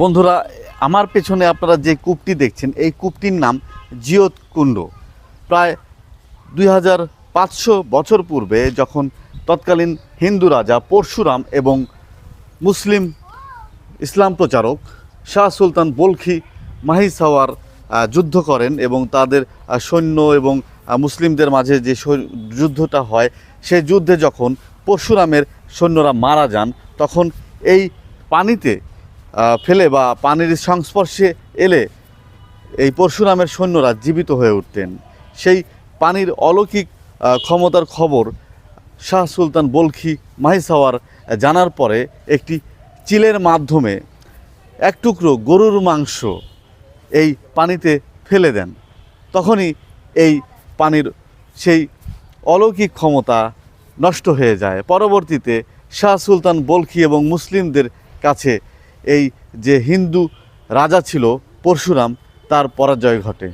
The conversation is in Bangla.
বন্ধুরা, আমার পেছনে আপনারা যে কূপটি দেখছেন, এই কূপটির নাম জিয়ত কুণ্ড। প্রায় দুই হাজার পাঁচশো বছর পূর্বে যখন তৎকালীন হিন্দু রাজা পরশুরাম এবং মুসলিম ইসলাম প্রচারক শাহ সুলতান বলখি মাহিসাওয়ার যুদ্ধ করেন এবং তাদের সৈন্য এবং মুসলিমদের মাঝে যে যুদ্ধটা হয় সেই যুদ্ধে যখন পরশুরামের সৈন্যরা মারা যান, তখন এই পানিতে ফেলে বা পানির সংস্পর্শে এলে এই পরশুরামের সৈন্যরা জীবিত হয়ে উঠতেন। সেই পানির অলৌকিক ক্ষমতার খবর শাহ সুলতান বলখি মাহিসাওয়ার জানার পরে একটি চিলের মাধ্যমে এক টুকরো গরুর মাংস এই পানিতে ফেলে দেন। তখনই এই পানির সেই অলৌকিক ক্ষমতা নষ্ট হয়ে যায়। পরবর্তীতে শাহ সুলতান বলখি এবং মুসলিমদের কাছে এই যে হিন্দু রাজা ছিল পরশুরাম তার পরাজয় ঘটে।